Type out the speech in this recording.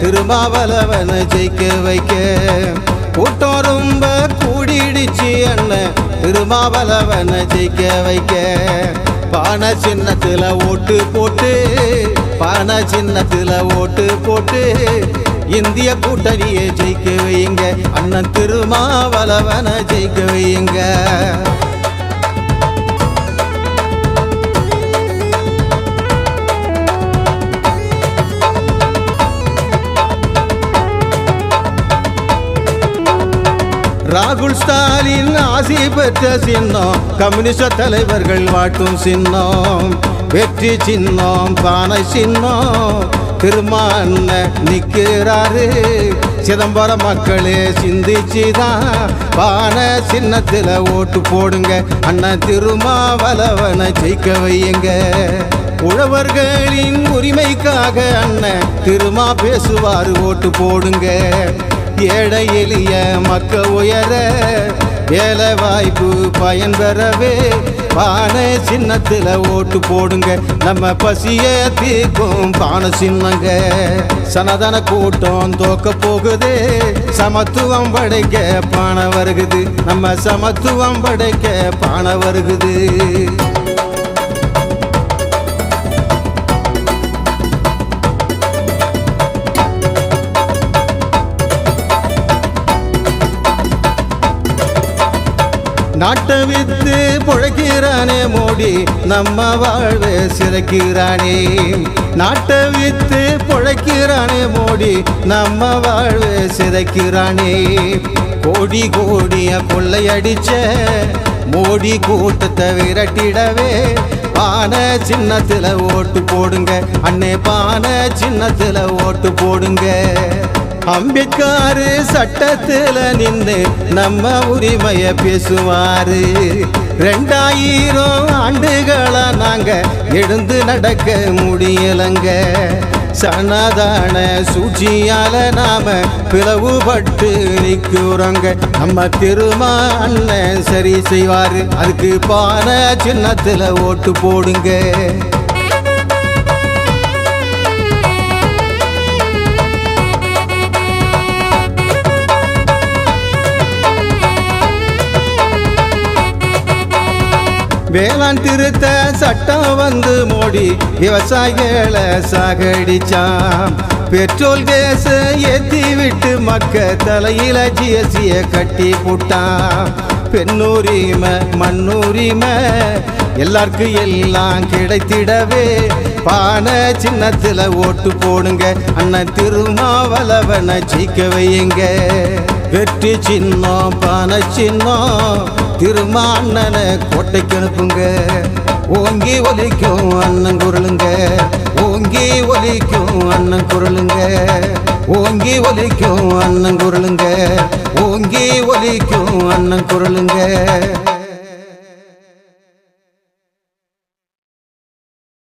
திருமாவளவனை ஜெயிக்க வைக்க. கூட்டம் ரொம்ப கூடிடுச்சு அண்ணன் திருமாவளவனை ஜெயிக்க வைக்க. பானை சின்னத்தில் ஓட்டு போட்டு பானை சின்னத்தில் ஓட்டு போட்டு இந்திய கூட்டணியை ஜெயிக்க வையுங்க. அண்ணன் திருமாவளவனை ஜெயிக்க வையுங்க. ராகுல் ஸ்டாலின் ஆசி பெற்ற சின்னம். கம்யூனிஸ்ட தலைவர்கள் வாட்டும் சின்னம். வெற்றி சின்னம் பானை சின்னம். திருமான நிற்கிறாரு. சிதம்பரம் மக்களே சிந்திச்சுதான். பானை சின்னத்தில் ஓட்டு போடுங்க. அண்ணன் திருமாவளவனை ஜெயிக்க வையுங்க. உழவர்களின் உரிமைக்காக அண்ணன் திருமா பேசுவார் ஓட்டு போடுங்க. ஏழை எளிய மக்க உயர வேலை வாய்ப்பு பயன் பெறவே பானை சின்னத்தில் ஓட்டு போடுங்க. நம்ம பசியை தீர்க்கும் பானை சின்னங்க. சனதன கூட்டம் தோக்க போகுது. சமத்துவம் படைக்க பானை வருகுது. நம்ம சமத்துவம் படைக்க பானை வருகுது. நாட்டை வித்து புழைக்கிறானே மோடி நம்ம வாழ்வு சிறக்கிறானே. நாட்டை வித்து புழைக்கிறானே மோடி நம்ம வாழ்வு சிதைக்கிறானே கோடி கோடிய கொள்ளையடிச்ச மோடி கூட்டத்தை விரட்டிடவே பானை சின்னத்தில் ஓட்டு போடுங்க. அண்ணே பானை சின்னத்தில் ஓட்டு போடுங்க. அம்பிக்காரு சட்டத்தில் நின்று நம்ம உரிமையை பேசுவாரு. ரெண்டாயிரம் ஆண்டுகளா நாங்க எழுந்து நடக்க முடியலங்க. சனதான சூழ்ச்சியால நாம பிளவுபட்டு நிற்கிறோங்க நம்ம திருமா அண்ணன் சரி செய்வாரு. அதுக்கு பான சின்னத்துல ஓட்டு போடுங்க. வேளாண் திருத்த சட்டம் வந்து மோடி. விவசாயிகளை சாகடிச்சான் பெட்ரோல் கேஸ் ஏத்தி விட்டு மக்க தலையில ஜிஎஸ்டிய கட்டி போட்டான் பெண்ணுரிமை மண்ணுரிமை எல்லாருக்கும் எல்லாம் கிடைத்திடவே. பானை சின்னத்துல ஓட்டு போடுங்க. அண்ணன் திருமாவளவனை ஜெயிக்க வையுங்க. வெற்றி சின்னம் பானை சின்னம். திருமாண்ணனை கோட்டைக்கு அனுப்புங்க. ஓங்கி ஒலிக்கும் அண்ணன் குரலுங்க. ஓங்கி ஒலிக்கும் அண்ணன் குரலுங்க. ஓங்கி ஒலிக்கும் அண்ணன் குரலுங்க. ஓங்கி ஒலிக்கும் அண்ணன் குரலுங்க.